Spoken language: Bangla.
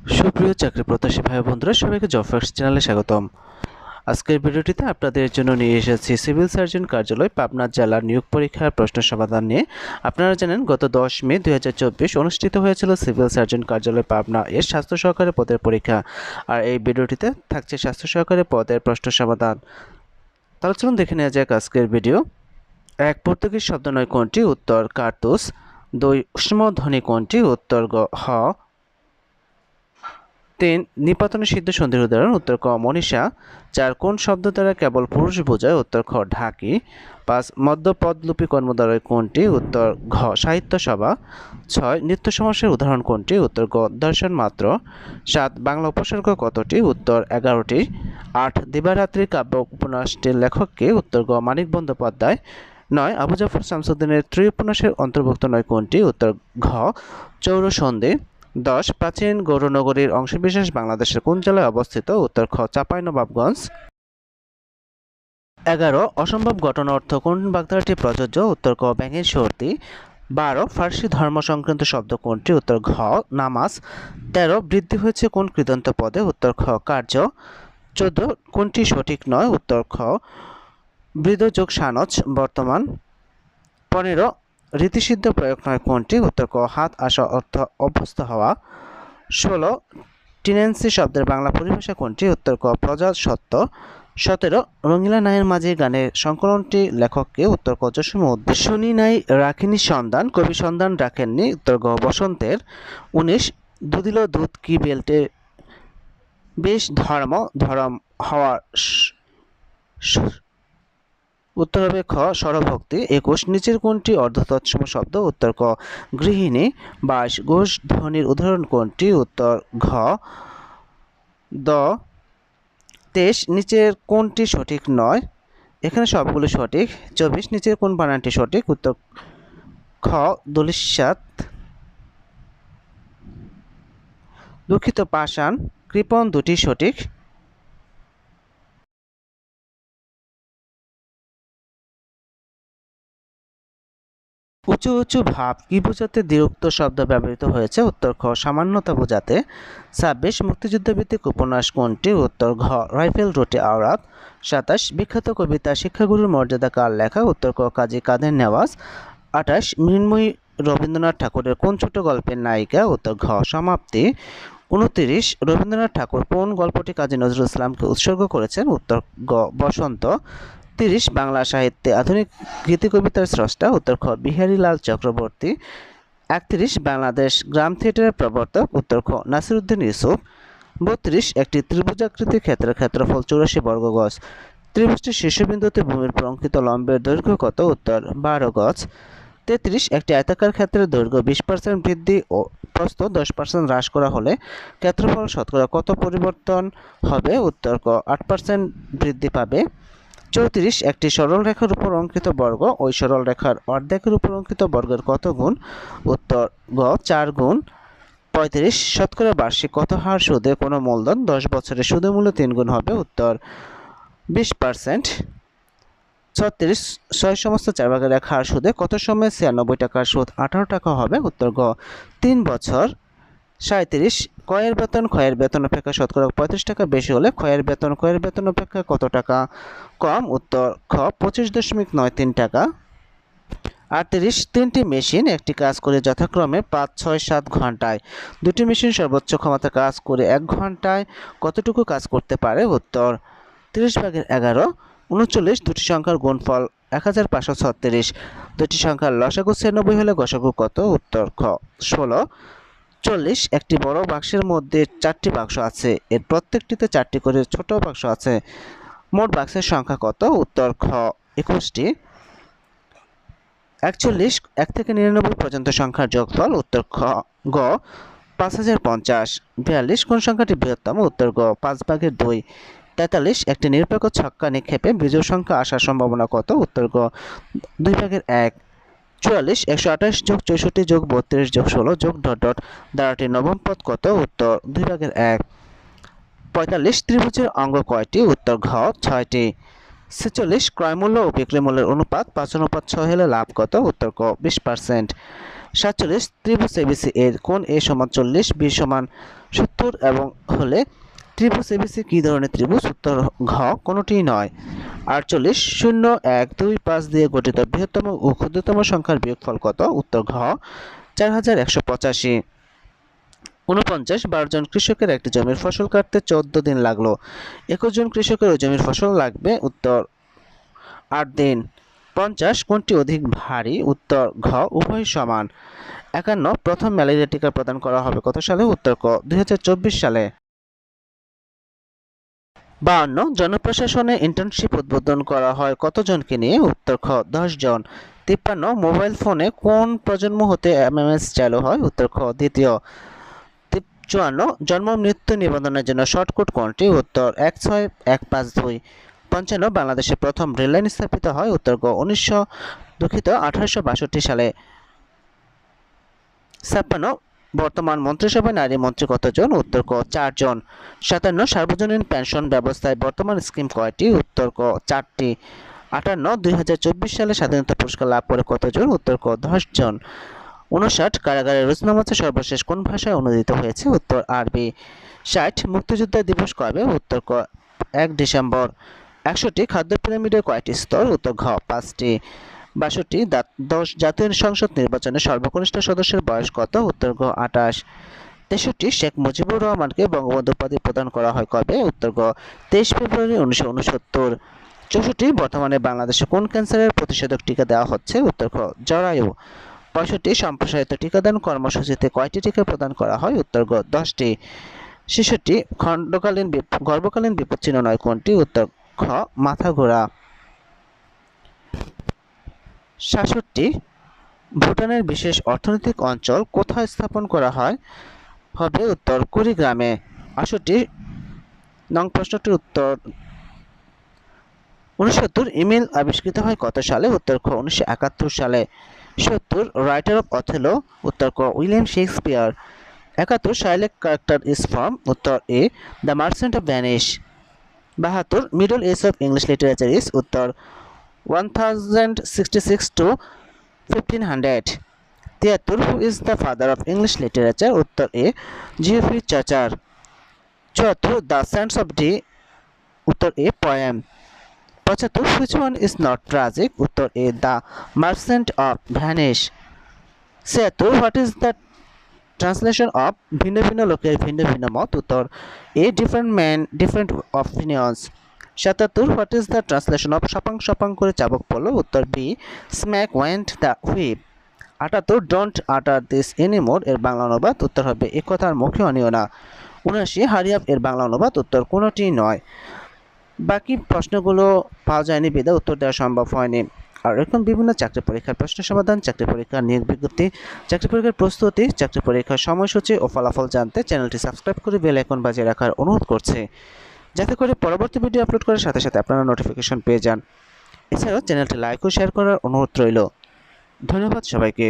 সুপ্রিয় চাকরি প্রত্যাশী ভাই বন্ধুরা, সবাইকে জব ফার্স্ট চ্যানেলে স্বাগতম। আজকের ভিডিওটিতে আপনাদের জন্য নিয়ে এসেছি সিভিল সার্জন কার্যালয়, পাবনা জেলার নিয়োগ পরীক্ষার প্রশ্ন সমাধান নিয়ে। আপনারা জানেন, গত দশ মে দু হাজার চব্বিশ অনুষ্ঠিত হয়েছিল সিভিল সার্জন কার্যালয় পাবনা এর স্বাস্থ্য সহকারী পদের পরীক্ষা। আর এই ভিডিওটিতে থাকছে স্বাস্থ্য সহকারী পদের প্রশ্ন সমাধান। তাহলে চলুন দেখে নেওয়া যাক আজকের ভিডিও। এক, পর্তুগিজ শব্দ নয় কোনটি? উত্তর, কার্তুস। দুই উষ্ম ধ্বনি কোনটি? উত্তর হ। তিন নিপাতনের সিদ্ধ সন্ধির উদাহরণ উত্তর ক, মনীষা, চার, কোন শব্দ দ্বারা কেবল পুরুষ বোঝায়? উত্তর খ, ঢাকি। পাঁচ মধ্যপদলুপী কর্মদ্বারয় কোনটি? উত্তর ঘ সাহিত্য সভা ছয় নৃত্য সমাসের উদাহরণ কোনটি? উত্তর গ, দর্শন মাত্র। সাত, বাংলা উপসর্গ কতটি? উত্তর এগারোটি। আট দিবারাত্রি কাব্য উপন্যাসটির লেখককে? উত্তর গ, মানিক বন্দ্যোপাধ্যায়। নয়, আবু জাফর শামসুদ্দিনের ত্রি উপন্যাসের অন্তর্ভুক্ত নয় কোনটি? উত্তর ঘ চৌরসন্ধি দশ প্রাচীন গৌরনগরীর অংশবিশেষ বাংলাদেশের কোন জেলায় অবস্থিত? উত্তর খ, চাঁপাইনবাবগঞ্জ। এগারো, অসম্ভব ঘটনা অর্থ কোন বাগধারাটি প্রযোজ্য? উত্তর ক, ব্যাঙের সর্দি। বারো, ফার্সি ধর্ম সংক্রান্ত শব্দ কোনটি? উত্তর ঘ, নামাজ। তেরো, বৃদ্ধি হয়েছে কোন কৃদন্ত পদে? উত্তর খ, কার্য। চোদ্দ, কোনটি সঠিক নয়? উত্তর খ বৃদ্ধযোগ সানজ, বর্তমান। পনেরো রীতিসিদ্ধ প্রয়োগ নয় কোনটি উত্তর ক, হাত, আসা অর্থ অভ্যস্ত হওয়া। ষোলো, টিনেন্সি শব্দের বাংলা পরিভাষা কোনটি উত্তর ক প্রজাসত্ব সতেরো, রঙিলা নায়ের মাঝে গানের সংকলনটি লেখককে উত্তর ক উদ্দিন শুনি নাই রাখিনি সন্ধান কবি সন্ধান রাখেননি, উত্তর গ, বসন্তের। উনিশ, দুদিল দুধ কি বেল্টে? বেশ ধর্ম, ধরম হওয়ার উত্তর হবে খ, স্বরভক্তি। একুশ, নিচের কোনটি? অর্ধতৎসম শব্দ, উত্তর ক। গৃহিণী। বাইশ ঘোষ ধ্বনির উদাহরণ কোনটি? উত্তর ঘ। দ। তেইশ, নিচের কোনটি সঠিক নয়? এখানে সবগুলো সঠিক। চব্বিশ, নিচের কোন বানানটি সঠিক? উত্তর খ। দলিশাত দুঃখিত, পাষাণ। কৃপণ দুটি সঠিক। উঁচু উঁচু ভাব কি বোঝাতে দ্বিরুক্ত শব্দ ব্যবহৃত হয়েছে? উত্তর খ, সামান্যতা বোঝাতে। ছাব্বিশ, মুক্তিযুদ্ধভিত্তিক উপন্যাস কোনটি? উত্তর ঘ, রাইফেল রুটে আওরাত। সাতাশ, বিখ্যাত কবিতা শিক্ষাগুরুর মর্যাদা কার লেখা? উত্তর ক, কাজী কাদের নেওয়াজ। আঠাশ, মৃন্ময়ী রবীন্দ্রনাথ ঠাকুরের কোন ছোট গল্পের নায়িকা? উত্তর ঘ, সমাপ্তি। উনতিরিশ, রবীন্দ্রনাথ ঠাকুর কোন গল্পটি কাজী নজরুল ইসলামকে উৎসর্গ করেছেন? উত্তর গ, বসন্ত। তিরিশ বাংলা সাহিত্যে আধুনিক গীতি কবিতার স্রষ্টা উত্তর খ বিহারীলাল চক্রবর্তী। একত্রিশ বাংলাদেশ গ্রাম থিয়েটারের প্রবর্তক উত্তর খ, নাসিরুদ্দিন ইউসুফ। বত্রিশ একটি ত্রিভুজাকৃতির ক্ষেত্রের ক্ষেত্রফল চৌরাশি বর্গ গজ। ত্রিভুজটির শীর্ষবিন্দুতে ভূমির প্রঙ্কিত লম্বের দৈর্ঘ্য কত? উত্তর, বারো গজ। তেত্রিশ একটি আয়তাকার ক্ষেত্রের দৈর্ঘ্য বিশ পার্সেন্ট বৃদ্ধি ও প্রস্থ দশ পার্সেন্ট হ্রাস করা হলে ক্ষেত্রফল শতকরা কত পরিবর্তন হবে? উত্তর ক, আট পার্সেন্ট বৃদ্ধি পাবে। চৌত্রিশ, একটি সরল রেখার উপর অঙ্কিত বর্গ। ওই সরল রেখার অর্ধেকের উপর অঙ্কিত বর্গের কত গুণ? উত্তর, গ, চার গুণ। পঁয়ত্রিশ, শতকরা বার্ষিক কত হার সুদে কোনো মূলধন? দশ বছরের সুদের মূল্য তিন গুণ হবে। উত্তর, বিশ পার্সেন্ট। ছত্রিশ, ছয় সমস্ত চার ভাগের এক হার সুদে কত সময় ছিয়ানব্বই টাকার সুদ? আঠারো টাকা হবে। উত্তর, গ, তিন বছর। সাঁত্রিশ কয়ের বেতন, ক্ষয়ের বেতন অপেক্ষা শতকরা পঁয়ত্রিশ টাকা বেশি হলে ক্ষয়ের বেতন ক্ষয়ের বেতন অপেক্ষা কত টাকা? কম, উত্তর, খ, পঁচিশ দশমিক নয় তিন টাকা। আটত্রিশ, তিনটি মেশিন একটি কাজ করে যথাক্রমে পাঁচ, ছয়, সাত ঘন্টায়। দুটি মেশিন সর্বোচ্চ ক্ষমতা কাজ করে এক ঘন্টায় কতটুকু কাজ করতে পারে? উত্তর, তিরিশ ভাগের এগারো, উনচল্লিশ, দুটি সংখ্যার গুণফল এক হাজার পাঁচশো ছত্রিশ। দুটি সংখ্যার লসাগু ছিয়ানব্বই হলে গসাগু কত? উত্তর, খ, ষোলো চল্লিশ একটি বড় বাক্সের মধ্যে চারটি বাক্স আছে। এর প্রত্যেকটিতে চারটি করে ছোট বাক্স আছে। মোট বাক্সের সংখ্যা কত? উত্তর খ। একুশটি। একচল্লিশ, এক থেকে নিরানব্বই পর্যন্ত সংখ্যার যোগফল, উত্তর খ। গ, পাঁচ হাজার পঞ্চাশ। বিয়াল্লিশ, কোন সংখ্যাটি বৃহত্তম? উত্তর গ, পাঁচ ভাগের দুই। তেতাল্লিশ, একটি নিরপেক্ষ ছক্কা নিক্ষেপে বিজয় সংখ্যা আসার সম্ভাবনা কত? উত্তর গ, দুই ভাগের এক। চুয়াল্লিশ, একশো আঠাশ যোগ চৌষট্টি যোগ বত্রিশ যোগ ষোলো যোগ ডট ডট দ্বারাটি নবম পদ কত? উত্তর দুই ভাগের এক। পঁয়তাল্লিশ, ত্রিভুজের অঙ্গ কয়টি? উত্তর ঘ, ছয়টি। ছেচল্লিশ ক্রয়মূল্য ও বিক্রয় মূল্যের অনুপাত, পাঁচ অনুপাত ছয় হলে লাভ কত? উত্তর ক, বিশ পার্সেন্ট। সাতচল্লিশ, ত্রিভুজ এবিসি এর কোন এ সমান চল্লিশ, বি সমান সত্তর এবং হলে ত্রিভুজ এবিসি কী ধরনের ত্রিভুজ? উত্তর ঘ কোনোটি নয়। আটচল্লিশ, শূন্য, এক, দুই, পাঁচ দিয়ে গঠিত বৃহত্তম ও ক্ষুদ্রতম সংখ্যার বিয়োগফল কত? উত্তর ঘ, চার হাজার একশো পঁচাশি। উনপঞ্চাশ বারো জন কৃষকের একটি জমির ফসল কাটতে চোদ্দ দিন লাগল। একুশ জন কৃষকের ওই জমির ফসল লাগবে, উত্তর, আট দিন। পঞ্চাশ, কোনটি অধিক ভারী? উত্তর ঘ, উভয় সমান। একান্ন, প্রথম ম্যালেরিয়া টিকা প্রদান করা হবে কত সালে? উত্তর ক, দুই হাজার চব্বিশ সালে। বাহান্ন জনপ্রশাসনে ইন্টার্নশিপ উদ্বোধন করা হয়। কতজনকে নিয়ে? উত্তর খ জন তিপ্পান্ন মোবাইল ফোনে কোন প্রজন্ম হতে এমএমএস চালু হয়? উত্তর খ, দ্বিতীয়। চুয়ান্ন, জন্ম মৃত্যু নিবন্ধনের জন্য শর্টকট কোনটি? উত্তর, এক ছয়, এক পাঁচ দুই। পঞ্চান্ন, বাংলাদেশে প্রথম রেললাইন স্থাপিত হয়। উত্তর গ, উনিশশো দুঃখিত, আঠারোশো বাষট্টি সালে। ছাপ্পান্ন বর্তমান মন্ত্রিসভায় নারী মন্ত্রী কতজন, উত্তর ক, চারজন। সাতান্ন সার্বজনীন পেনশন ব্যবস্থায় বর্তমান স্কিম কয়টি, উত্তর ক, চারটি। আটান্ন, দুই সালে স্বাধীনতা পুরস্কার লাভ করে কতজন, উত্তর ক দশ জন উনষাট, কারাগারের রোজনামাচা সর্বশেষ কোন ভাষায় অনুদিত হয়েছে, উত্তর আরবি। ষাট, মুক্তিযোদ্ধা দিবস কবে, উত্তর ক, এক ডিসেম্বর। একশোটি খাদ্য পিরামিডের কয়টি স্তর, উত্তর ঘ, পাঁচটি। বাষট্টি দশ জাতীয় সংসদ নির্বাচনে সর্বকনিষ্ঠ সদস্যের বয়স কত? উত্তর গ, আঠাশ। তেষট্টি, শেখ মুজিবুর রহমানকে বঙ্গবন্ধু উপাধি প্রদান করা হয় কবে? উত্তর গ, তেইশ ফেব্রুয়ারি উনিশশো উনসত্তর। চৌষট্টি, বর্তমানে বাংলাদেশে কোন ক্যান্সারের প্রতিষেধক টিকা দেওয়া হচ্ছে? উত্তর খ, জরায়ু। পঁয়ষট্টি, সম্প্রসারিত টিকাদান কর্মসূচিতে কয়টি টিকা প্রদান করা হয়? উত্তর গ, দশটি। ছেষট্টি, খণ্ডকালীন গর্ভকালীন বিপচ্ছিন্ন নয় কোনটি? উত্তর খ মাথা ঘোরা সাতষট্টি, ভুটানের বিশেষ অর্থনৈতিক অঞ্চল কোথায় স্থাপন করা হয়? হবে উত্তর কুড়িগ্রামে। আষট্টি নং প্রশ্নটির উত্তর। উনসত্তর ইমেল আবিষ্কৃত হয় কত সালে? উত্তর খ উনিশশো একাত্তর সালে। সত্তর, রাইটার অফ অথেলো। উত্তর ক, উইলিয়াম শেক্সপিয়ার। একাত্তর সাইলেক ক্যারেক্টার ইজ ফ্রম। উত্তর A, the merchant of Venice. বাহাত্তর, middle age of English literature is উত্তর। One thousand sixty six to fifteen hundred তিয়াত্তর who is the father of English literature উত্তর এ জিওফি চাচার চুয়াত্তর দ্য সেন্স অফ ডি উত্তর এ পয়েম পঁচাত্তর which one is not tragic উত্তর A the merchant of Venice ছিয়াত্তর what is the translation of ভিন্ন ভিন্ন লোকের ভিন্ন ভিন্ন মত, উত্তর A different man different opinions সাতাত্তর what is the translation of সপাং সপাং করে চাবক পড়ল? উত্তর B smack went the whip আটাত্তর ডোন্ট আটার দিস এনিমোর এর বাংলা অনুবাদ। উত্তর হবে, এ কথার মুখে অনিও না। উনআশি হারিয়াপ এর বাংলা অনুবাদ। উত্তর, কোনোটি নয়। বাকি প্রশ্নগুলো পাওয়া যায়নি বিদা উত্তর দেওয়া সম্ভব হয়নি। আর এরকম বিভিন্ন চাকরি পরীক্ষার প্রশ্ন সমাধান, চাকরি পরীক্ষার নিয়োগ বিজ্ঞপ্তি, চাকরি পরীক্ষার প্রস্তুতি, চাকরি পরীক্ষার সময়সূচি ও ফলাফল জানতে চ্যানেলটি সাবস্ক্রাইব করে বেল আইকন বাজিয়ে রাখার অনুরোধ করছে। যাতে করে পরবর্তী ভিডিও আপলোড করার সাথে সাথে আপনারা নোটিফিকেশন পেয়ে যান। এছাড়াও চ্যানেলটি লাইক ও শেয়ার করার অনুরোধ রইল। ধন্যবাদ সবাইকে।